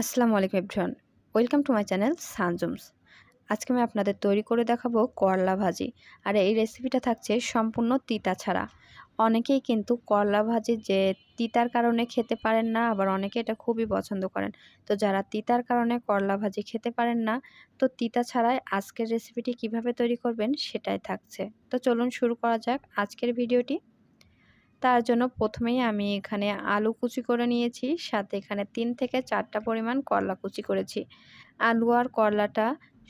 আসসালামু আলাইকুম everyone. Welcome to my channel সানজুমস। আজকে আমি আপনাদের তৈরি করে দেখাবো করলা ভাজি। আর এই রেসিপিটা থাকছে সম্পূর্ণ তিতা ছাড়া। অনেকেই কিন্তু করলা ভাজি যে তিতার কারণে খেতে পারেন না, আবার অনেকে এটা খুবই পছন্দ করেন। তো যারা তিতার কারণে করলা ভাজি খেতে পারেন না, তো তিতা ছাড়াই আজকের রেসিপিটি কীভাবে তৈরি করবেন সেটাই থাকছে। তো চলুন শুরু করা যাক আজকের ভিডিওটি। তার জন্য প্রথমেই আমি এখানে আলু কুচি করে নিয়েছি, সাথে এখানে তিন থেকে চারটা পরিমাণ করলা কুচি করেছি। আলু আর করলাটা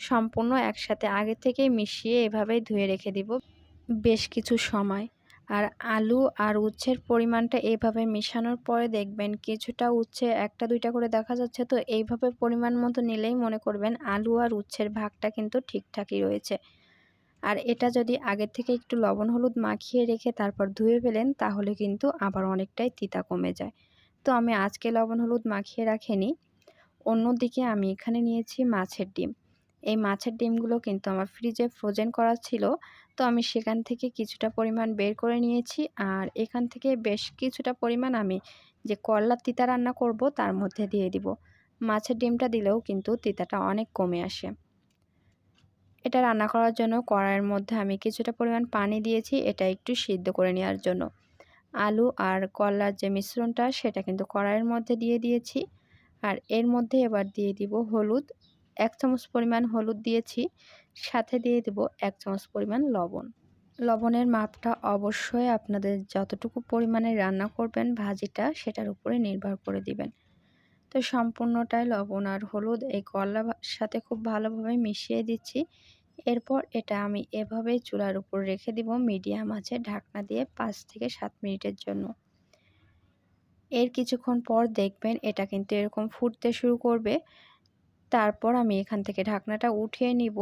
সম্পূর্ণ একসাথে আগে থেকে মিশিয়ে এভাবেই ধুয়ে রেখে দিব বেশ কিছু সময়। আর আলু আর উচ্ছের পরিমাণটা এইভাবে মেশানোর পরে দেখবেন কিছুটা উচ্ছে একটা দুইটা করে দেখা যাচ্ছে, তো এইভাবে পরিমাণ মতো নিলেই মনে করবেন আলু আর উচ্ছের ভাগটা কিন্তু ঠিকঠাকই রয়েছে। আর এটা যদি আগের থেকে একটু লবণ হলুদ মাখিয়ে রেখে তারপর ধুয়ে ফেলেন, তাহলে কিন্তু আবার অনেকটাই তিতা কমে যায়। তো আমি আজকে লবণ হলুদ মাখিয়ে রাখিনি। অন্যদিকে আমি এখানে নিয়েছি মাছের ডিম। এই মাছের ডিমগুলো কিন্তু আমার ফ্রিজে ফ্রোজেন করা ছিল। তো আমি সেখান থেকে কিছুটা পরিমাণ বের করে নিয়েছি। আর এখান থেকে বেশ কিছুটা পরিমাণ আমি যে করলা তিতা রান্না করব, তার মধ্যে দিয়ে দিব। মাছের ডিমটা দিলেও কিন্তু তিতাটা অনেক কমে আসে। এটা রান্না করার জন্য কড়াইয়ের মধ্যে আমি কিছুটা পরিমাণ পানি দিয়েছি, এটা একটু সিদ্ধ করে নেওয়ার জন্য। আলু আর কলার যে মিশ্রণটা, সেটা কিন্তু কড়াইয়ের মধ্যে দিয়ে দিয়েছি। আর এর মধ্যে এবার দিয়ে দিব হলুদ, এক চামচ পরিমাণ হলুদ দিয়েছি, সাথে দিয়ে দিব এক চামচ পরিমাণ লবণ। লবণের মাপটা অবশ্যই আপনাদের যতটুকু পরিমাণে রান্না করবেন ভাজিটা, সেটার উপরে নির্ভর করে দিবেন। তো সম্পূর্ণটাই লবণ আর হলুদ এই কলার সাথে খুব ভালোভাবে মিশিয়ে দিচ্ছি। এরপর এটা আমি এভাবেই চুলার উপর রেখে দিব মিডিয়াম আছে ঢাকনা দিয়ে পাঁচ থেকে সাত মিনিটের জন্য। এর কিছুক্ষণ পর দেখবেন এটা কিন্তু এরকম ফুটতে শুরু করবে। তারপর আমি এখান থেকে ঢাকনাটা উঠিয়ে নিব।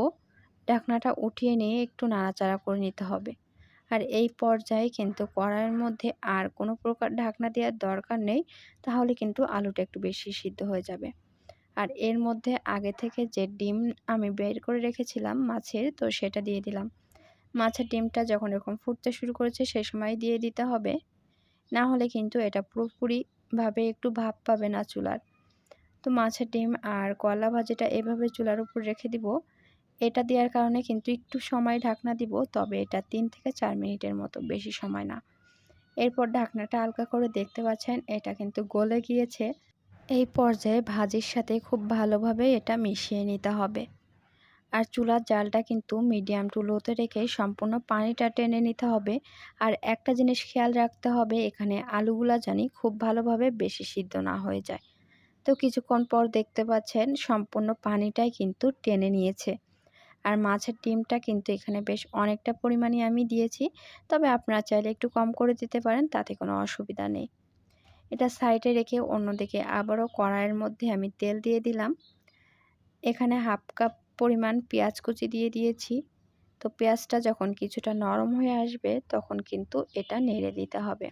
ঢাকনাটা উঠিয়ে নিয়ে একটু নাড়াচাড়া করে নিতে হবে। আর এই পর্যায়ে কিন্তু কড়াইয়ের মধ্যে আর কোনো প্রকার ঢাকনা দেওয়ার দরকার নেই, তাহলে কিন্তু আলুটা একটু বেশি সিদ্ধ হয়ে যাবে। আর এর মধ্যে আগে থেকে যে ডিম আমি বের করে রেখেছিলাম মাছের, তো সেটা দিয়ে দিলাম। মাছের ডিমটা যখন এরকম ফুটতে শুরু করেছে সেই সময় দিয়ে দিতে হবে। না হলে কিন্তু এটা পুরোপুরিভাবে একটু ভাব পাবে না চুলার। তো মাছের ডিম আর কলা ভাজিটা এভাবে চুলার উপর রেখে দিব। এটা দেওয়ার কারণে কিন্তু একটু সময় ঢাকনা দিব, তবে এটা তিন থেকে চার মিনিটের মতো বেশি সময় না। এরপর ঢাকনাটা হালকা করে দেখতে পাচ্ছেন, এটা কিন্তু গলে গিয়েছে। এই পর্যায়ে ভাজির সাথে খুব ভালোভাবে এটা মিশিয়ে নিতে হবে। আর চুলার জালটা কিন্তু মিডিয়াম টু লোতে রেখে সম্পূর্ণ পানিটা টেনে নিতে হবে। আর একটা জিনিস খেয়াল রাখতে হবে, এখানে আলুগুলা জানি খুব ভালোভাবে বেশি সিদ্ধ না হয়ে যায়। তো কিছুক্ষণ পর দেখতে পাচ্ছেন সম্পূর্ণ পানিটাই কিন্তু টেনে নিয়েছে। আর মাছের ডিমটা কিন্তু এখানে বেশ অনেকটা পরিমাণে আমি দিয়েছি। তবে আপনারা চাইলে একটু কম করে দিতে পারেন, তাতে কোনো অসুবিধা নেই। এটা সাইডে রেখে অন্যদিকে আবারও কড়াইয়ের মধ্যে আমি তেল দিয়ে দিলাম। এখানে হাফ কাপ পরিমাণ পেঁয়াজ কুচি দিয়ে দিয়েছি। তো পেঁয়াজটা যখন কিছুটা নরম হয়ে আসবে তখন কিন্তু এটা নেড়ে দিতে হবে।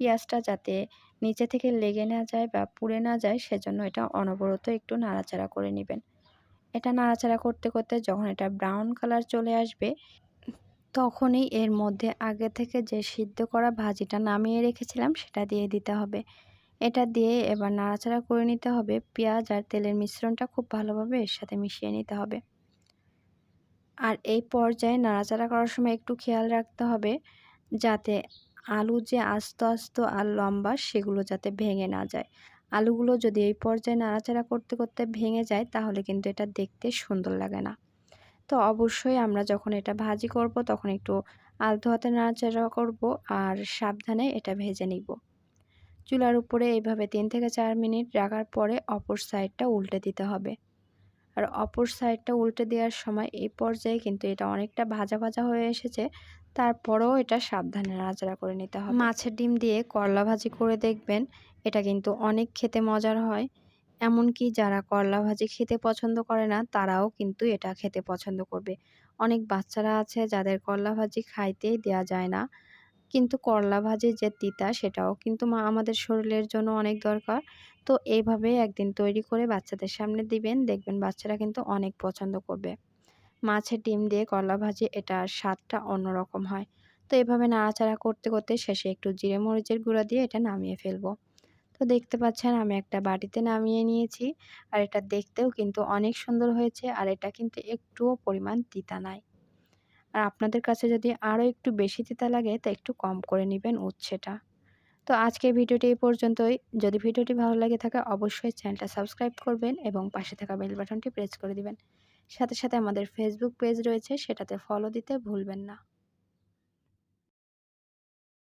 পেঁয়াজটা যাতে নিচে থেকে লেগে না যায় বা পুড়ে না যায় সেজন্য এটা অনবরত একটু নাড়াচাড়া করে নেবেন। এটা নাড়াচাড়া করতে করতে যখন এটা ব্রাউন কালার চলে আসবে তখনই এর মধ্যে আগে থেকে যে সিদ্ধ করা ভাজিটা নামিয়ে রেখেছিলাম সেটা দিয়ে দিতে হবে। এটা দিয়ে এবার নাড়াচাড়া করে নিতে হবে। পেঁয়াজ আর তেলের মিশ্রণটা খুব ভালোভাবে এর সাথে মিশিয়ে নিতে হবে। আর এই পর্যায়ে নাড়াচাড়া করার সময় একটু খেয়াল রাখতে হবে যাতে আলু যে আস্ত আস্ত আর লম্বা সেগুলো যাতে ভেঙে না যায়। আলুগুলো যদি এই পর্যায়ে নাড়াচাড়া করতে করতে ভেঙে যায় তাহলে কিন্তু এটা দেখতে সুন্দর লাগে না। তো অবশ্যই আমরা যখন এটা ভাজি করব, তখন একটু আলতো হাতে নাড়াচাড়া করব আর সাবধানে এটা ভেজে নিব। চুলার উপরে এইভাবে তিন থেকে চার মিনিট রাখার পরে অপর সাইডটা উল্টে দিতে হবে। আর অপর সাইডটা উল্টে দেওয়ার সময় এই পর্যায়ে কিন্তু এটা অনেকটা ভাজা ভাজা হয়ে এসেছে, তারপরেও এটা সাবধানে নাড়াচাড়া করে নিতে হবে। মাছের ডিম দিয়ে করলা ভাজি করে দেখবেন, এটা কিন্তু অনেক খেতে মজার হয়। এমনকি যারা করলা ভাজি খেতে পছন্দ করে না, তারাও কিন্তু এটা খেতে পছন্দ করবে। অনেক বাচ্চারা আছে যাদের করলা ভাজি খাইতেই দেয়া যায় না। কিন্তু করলা ভাজি যে তিতা, সেটাও কিন্তু মা, আমাদের শরীরের জন্য অনেক দরকার। তো এইভাবে একদিন তৈরি করে বাচ্চাদের সামনে দিবেন, দেখবেন বাচ্চারা কিন্তু অনেক পছন্দ করবে। মাছের ডিম দিয়ে করলা ভাজি, এটা স্বাদটা অন্যরকম হয়। তো এভাবে নাড়াচাড়া করতে করতে শেষে একটু জিরে মরিচের গুঁড়া দিয়ে এটা নামিয়ে ফেলব। তো দেখতে পাচ্ছেন আমি একটা বাটিতে নামিয়ে নিয়েছি। আর এটা দেখতেও কিন্তু অনেক সুন্দর হয়েছে আর এটা কিন্তু একটুও পরিমাণ তিতা নাই। আর আপনাদের কাছে যদি আরও একটু বেশি তিতা লাগে তা একটু কম করে নেবেন উচ্ছেটা। তো আজকের ভিডিওটি এই পর্যন্তই। যদি ভিডিওটি ভালো লাগে থাকে অবশ্যই চ্যানেলটা সাবস্ক্রাইব করবেন এবং পাশে থাকা বেল বাটনটি প্রেস করে দিবেন। সাথে সাথে আমাদের ফেসবুক পেজ রয়েছে সেটাতে ফলো দিতে ভুলবেন না।